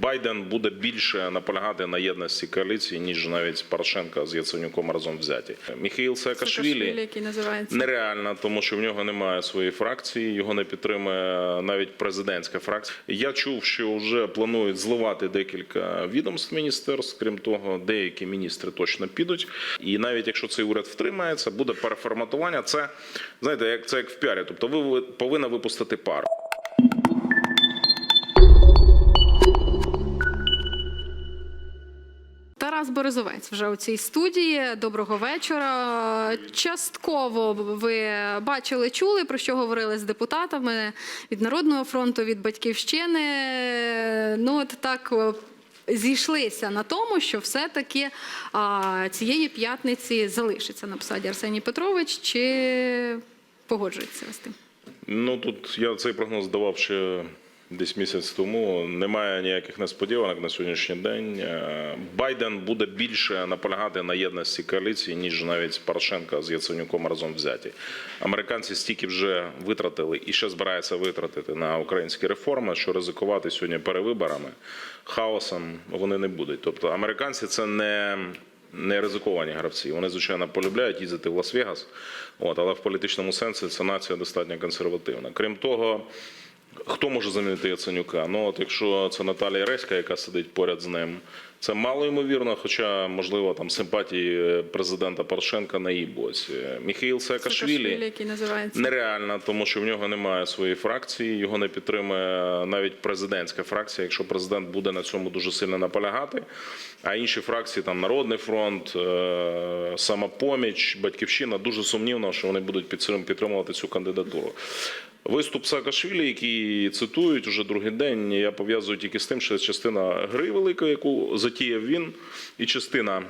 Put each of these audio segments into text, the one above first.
Байден буде більше наполягати на єдності коаліції, ніж навіть Порошенка з Яценюком разом взяті. Міхаїл Саакашвілі, нереально, тому що в нього немає своєї фракції, його не підтримує навіть президентська фракція. Я чув, що вже планують зливати декілька відомств міністерств. Крім того, деякі міністри точно підуть. І навіть якщо цей уряд втримається, буде переформатування. Це знаєте, як це як в піарі. Тобто, ви ви повинна випустити пару. Тарас Березовець вже у цій студії. Доброго вечора. Частково ви бачили, чули про що говорили з депутатами від Народного фронту, від батьківщини. Ну от так. Зійшлися на тому, що все-таки цієї п'ятниці залишиться на посаді Арсеній Петрович, чи погоджується з тим? Ну тут я цей прогноз давав ще десь місяць тому. Немає ніяких несподіванок на сьогоднішній день. Е, Байден буде більше наполягати на єдності коаліції, ніж навіть Порошенка з Яценюком разом взяті. Американці стільки вже витратили і ще збираються витратити на українські реформи, що ризикувати сьогодні перевиборами, хаосом вони не будуть. Тобто американці це не. Не ризиковані гравці. Вони, звичайно, полюбляють їздити в Лас-Вегас, але в політичному сенсі ця нація достатньо консервативна. Крім того, Хто може замінити Яценюка? Ну от якщо це Наталія Реська, яка сидить поряд з ним, це мало ймовірно, хоча можливо там симпатії президента Порошенка на її боці. Міхаїл Саакашвілі який називається. нереально, тому що в нього немає своєї фракції, його не підтримує навіть президентська фракція, якщо президент буде на цьому дуже сильно наполягати. А інші фракції, там Народний фронт, е, самопоміч, батьківщина, дуже сумнівно, що вони будуть підтримувати цю кандидатуру. Виступ Саакашвілі, який цитують уже другий день, я пов'язую тільки з тим, що частина гри великої, яку затіяв він, і частина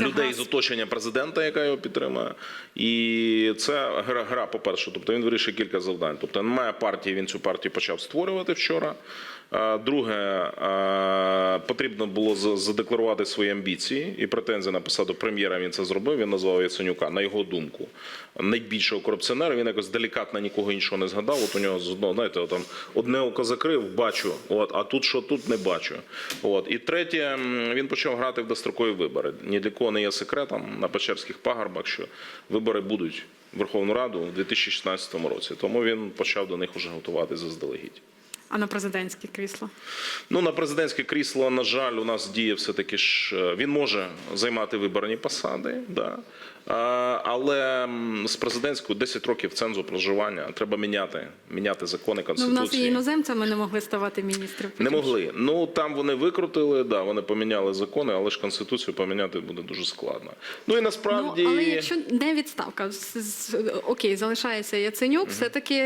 людей з оточення президента, яка його підтримує. І це гра, гра по-перше. Тобто він вирішує кілька завдань. Тобто немає партії, він цю партію почав створювати вчора. Друге, потрібно було задекларувати свої амбіції і претензії на посаду прем'єра. Він це зробив. Він назвав Яценюка, на його думку, найбільшого корупціонера. Він якось делікатно нікого іншого не згадав. От у нього з одного, знаєте, там одне око закрив, бачу. От, а тут що тут не бачу. От і третє, він почав грати в дострокові вибори. Ні для кого не є секретом на Печерських пагорбах, що вибори будуть в Верховну Раду у 2016 році. Тому він почав до них уже готувати заздалегідь. А на президентське крісло? Ну на президентське крісло, на жаль, у нас діє все таки ж. е, Він може займати виборні посади, да. А, але з президентською 10 років цензу проживання треба міняти, міняти закони Ну, в нас і іноземцями не могли ставати міністрів. Не могли. Ну там вони викрутили, да, вони поміняли закони, але ж конституцію поміняти буде дуже складно. Ну і насправді Ну, але якщо не відставка, окей, залишається Яценюк, все-таки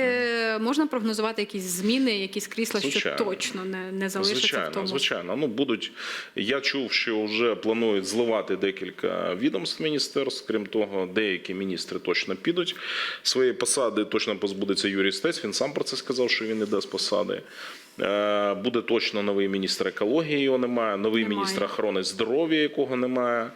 можна прогнозувати якісь зміни, якісь крісла, що точно не, не залишаться звичайно, в тому. звичайно. Ну будуть. Я чув, що вже планують зливати декілька відомств міністерств. Крім того, деякі міністри точно підуть. Своєї посади точно позбудеться Юрій Стець. Він сам про це сказав, що він іде з посади. Е, Буде точно новий міністр екології, його немає, новий Немає. міністр охорони здоров'я, якого немає.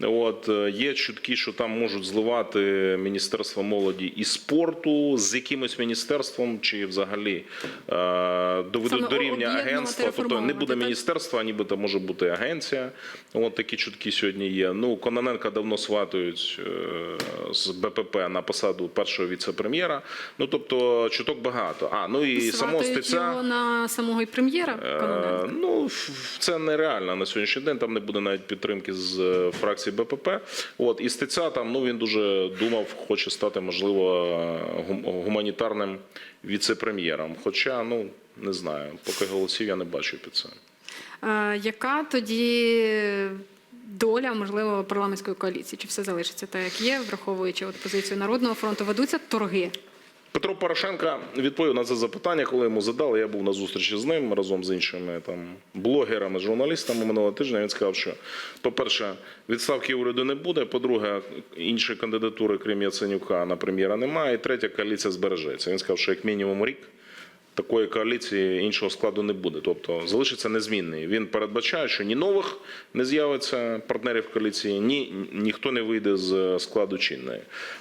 От е, є чутки, що там можуть зливати Міністерство молоді і спорту з якимось міністерством, чи взагалі е, доведуть Саме до рівня агентства. Тобто не буде міністерства, нібито може бути агенція. От такі чутки сьогодні є. Ну Кононенка давно сватують е, з БПП на посаду першого віце-прем'єра. Ну тобто чуток багато. А ну і самого Сватають стеця. на самого і прем'єра Ну, це нереально на сьогоднішній день. Там не буде навіть підтримки з е, фракції БПП. От і Стеця там ну він дуже думав, хоче стати можливо гуманітарним віце-прем'єром. Хоча ну не знаю, поки голосів я не бачу під це. Е, яка тоді доля, можливо, парламентської коаліції? Чи все залишиться так, як є, враховуючи от позицію Народного фронту? Ведуться торги. Петро Порошенко відповів на це запитання, коли йому задали. Я був на зустрічі з ним разом з іншими там блогерами, журналістами минулого тижня. Він сказав, що, по-перше, відставки уряду не буде. По-друге, іншої кандидатури, крім Яценюка, на прем'єра немає. І третя коаліція збережеться. Він сказав, що як мінімум рік такої коаліції іншого складу не буде. Тобто залишиться незмінний. Він передбачає, що ні нових не з'явиться партнерів коаліції, ні ніхто не вийде з складу чинної.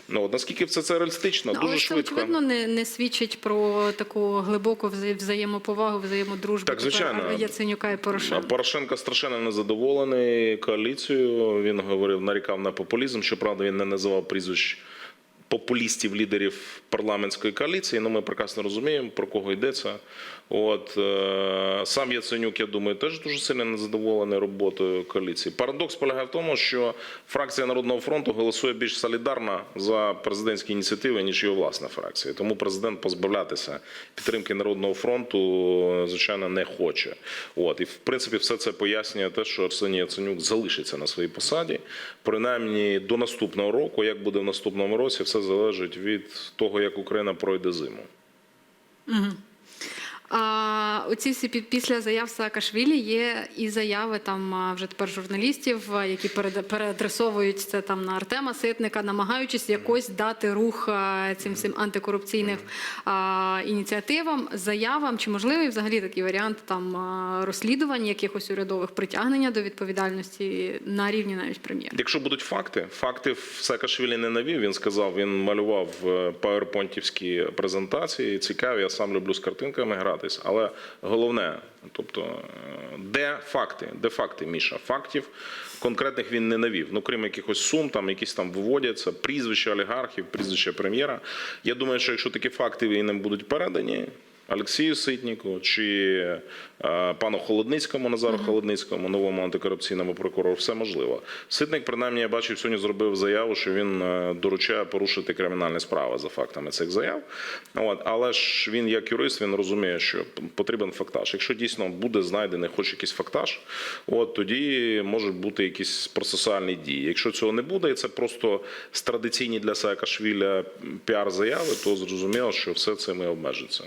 Ну от наскільки все це реалістично, Але дуже це швидко. очевидно не, не свідчить про таку глибоку взаємоповагу, взаємодружбу Так, звичайно. тепер Яценюка і Порошенка. Порошенко страшенно незадоволений коаліцією. Він говорив, нарікав на популізм. Щоправда, він не називав прізвищ популістів, лідерів парламентської коаліції. Ну, ми прекрасно розуміємо, про кого йдеться. От е, сам Яценюк, я думаю, теж дуже сильно незадоволений роботою коаліції. Парадокс полягає в тому, що фракція Народного фронту голосує більш солідарно за президентські ініціативи, ніж його власна фракція. Тому президент позбавлятися підтримки Народного фронту, звичайно, не хоче. От і в принципі, все це пояснює те, що Арсеній Яценюк залишиться на своїй посаді, принаймні до наступного року. Як буде в наступному році, все залежить від того, як Україна пройде зиму. А оці всі пі- після заяв Саакашвілі є і заяви там вже тепер журналістів, які переда- переадресовують це там на Артема Ситника, намагаючись якось дати рух цим всім антикорупційним ініціативам, заявам. Чи можливий взагалі такий варіант там розслідувань якихось урядових притягнення до відповідальності на рівні навіть прем'єра? Якщо будуть факти, факти в Саакашвілі не навів. Він сказав, він малював е, пауерпонтівські презентації. Цікаві, я сам люблю з картинками гратись. Але головне, тобто, е, де факти? Де факти, Міша? Фактів конкретних він не навів. Ну, крім якихось сум, там якісь там виводяться, прізвища олігархів, прізвища прем'єра. Я думаю, що якщо такі факти їм будуть передані. Олексію Ситніку чи е, пану Холодницькому, Назару Холодницькому, новому антикорупційному прокурору, все можливо. Ситник, принаймні, я бачив сьогодні зробив заяву, що він е, доручає порушити кримінальні справи за фактами цих заяв. От, але ж він, як юрист, він розуміє, що потрібен фактаж. Якщо дійсно буде знайдений хоч якийсь фактаж, от тоді можуть бути якісь процесуальні дії. Якщо цього не буде, і це просто традиційні для Саакашвіля піар-заяви, то зрозуміло, що все це ми обмежиться.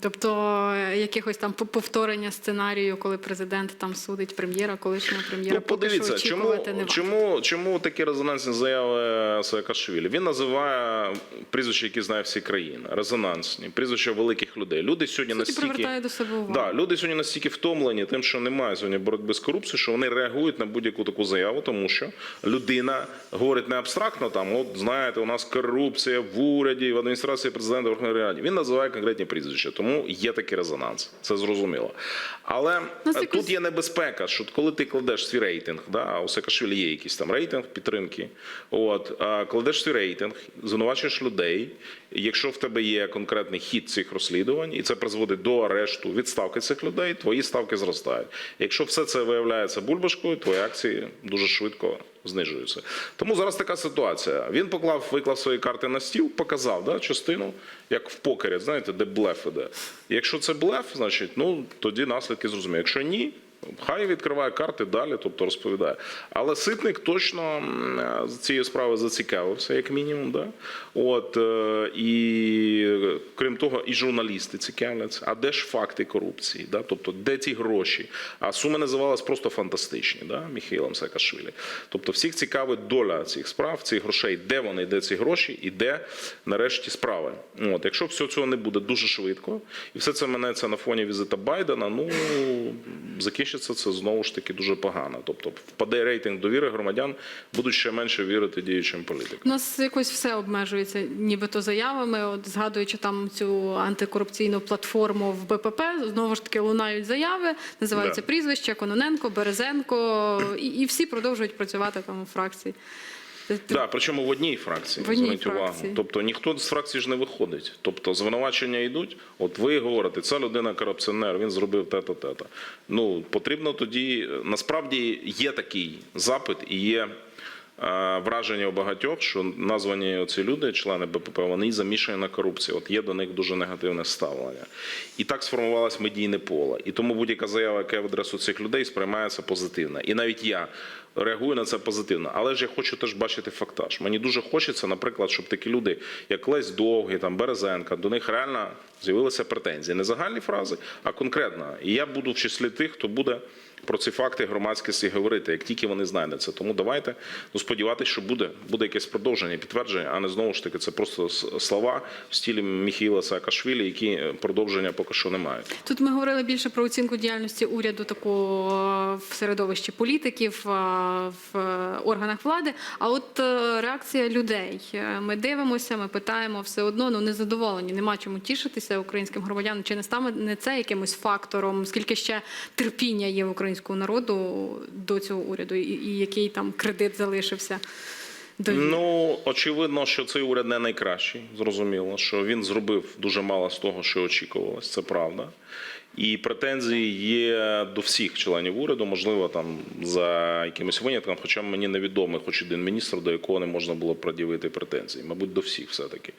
Тобто е, якихось там по- повторення сценарію, коли президент там судить прем'єра, колишнього прем'єра, Ну, поки що подивіться, чому, не чому, чому такі резонансні заяви Саакашвілі? Він називає прізвища, які знає всі країни, резонансні, прізвища великих людей. Люди сьогодні Суті, настільки привертає до себе увагу. Да, люди сьогодні настільки втомлені тим, що немає сьогодні боротьби з корупцією, що вони реагують на будь-яку таку заяву, тому що людина говорить не абстрактно, там, от знаєте, у нас корупція в уряді, в адміністрації президента Верховної Ради. Він називає конкретні прізвища, тому є такий резонанс. Це зрозуміло. Але Ну, е, тут якось- є небезпека, що коли ти кладеш свій рейтинг, да, а у Саакашвілі є якийсь там рейтинг підтримки. От кладеш свій рейтинг, звинувачуєш людей. Якщо в тебе є конкретний хід цих розслідувань, і це призводить до арешту, відставки цих людей, твої ставки зростають. Якщо все це виявляється бульбашкою, твої акції дуже швидко знижуються. Тому зараз така ситуація. Він поклав, виклав свої карти на стіл, показав да, частину, як в покері, знаєте, де блеф іде. Якщо це блеф, значить, ну тоді наслідки зрозуміють. Якщо ні, хай відкриває карти далі, тобто розповідає. Але ситник точно м, з цієї справи зацікавився, як мінімум. Да? От, е, і е, крім того, і журналісти цікавляться. А де ж факти корупції? Да? Тобто, де ці гроші? А суми називалась просто фантастичні, да? Міхаїлом Саакашвілі. Тобто, всіх цікавить доля цих справ, цих грошей, де вони, де ці гроші, і де нарешті справи. От, якщо всього цього не буде дуже швидко, і все це минеться на фоні візита Байдена, ну закінчиться це знову ж таки дуже погано. Тобто впаде рейтинг довіри громадян, будуть ще менше вірити діючим політикам. У нас якось все обмежується, нібито заявами. От згадуючи там цю антикорупційну платформу в БПП, знову ж таки лунають заяви, називаються Да. прізвища Кононенко, Березенко, і, і всі продовжують працювати там у фракції. Да, причому в одній фракції. В одній зверніть увагу. фракції. Тобто ніхто з фракції ж не виходить. Тобто звинувачення йдуть. От ви говорите, ця людина корупціонер, він зробив те-то, те-то. Ну потрібно тоді насправді є такий запит і є. Враження у багатьох, що названі ці люди, члени БПП, вони замішані на корупції. От є до них дуже негативне ставлення. І так сформувалось медійне поле. І тому будь-яка заява, яка в адресу цих людей сприймається позитивно. І навіть я реагую на це позитивно. Але ж я хочу теж бачити фактаж. Мені дуже хочеться, наприклад, щоб такі люди, як Лесь Довгий, там Березенка, до них реально з'явилися претензії. Не загальні фрази, а конкретно. І я буду в числі тих, хто буде. Про ці факти громадськості говорити, як тільки вони знайдуться. Тому давайте ну сподіватися, що буде, буде якесь продовження, підтвердження, а не знову ж таки це просто слова в стилі Міхіла Саакашвілі, які е, продовження поки що не мають. Тут ми говорили більше про оцінку діяльності уряду такого в середовищі політиків, е, в е, органах влади. А от е, реакція людей. Е, Ми дивимося, ми питаємо все одно, ну незадоволені. Нема чому тішитися українським громадянам. Чи не стане не це якимось фактором? Скільки ще терпіння є в українського народу до цього уряду, і, і який там кредит залишився? довіри? Ну, очевидно, що цей уряд не найкращий. Зрозуміло, що він зробив дуже мало з того, що очікувалось. Це правда. І претензії є до всіх членів уряду, можливо, там за якимось винятком, хоча мені невідомий хоч один міністр, до якого не можна було пред'явити претензії. Мабуть, до всіх все-таки.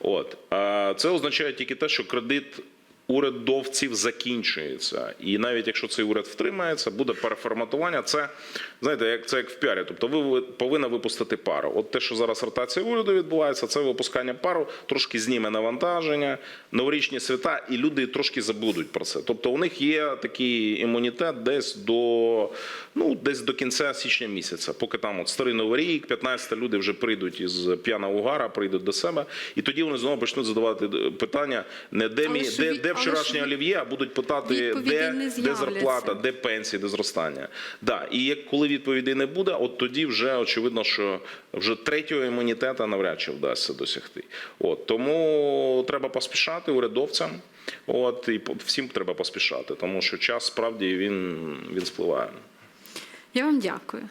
От. А це означає тільки те, що кредит урядовців закінчується. І навіть якщо цей уряд втримається, буде переформатування. Це знаєте, як це як в піарі. Тобто, ви ви повинні випустити пару. От те, що зараз ротація уряду відбувається, це випускання пару, трошки зніме навантаження, новорічні свята, і люди трошки забудуть про це. Тобто, у них є такий імунітет десь до ну десь до кінця січня місяця, поки там от старий новий рік, 15 люди вже прийдуть із п'яна угара, прийдуть до себе, і тоді вони знову почнуть задавати питання, не де Але мі, де, де вчорашнє олів'є, а будуть питати, де, де зарплата, де пенсії, де зростання. Да, і як коли відповідей не буде, от тоді вже очевидно, що вже третього імунітету навряд чи вдасться досягти. От тому треба поспішати урядовцям. От і всім треба поспішати, тому що час справді він, він спливає. Я вам дякую.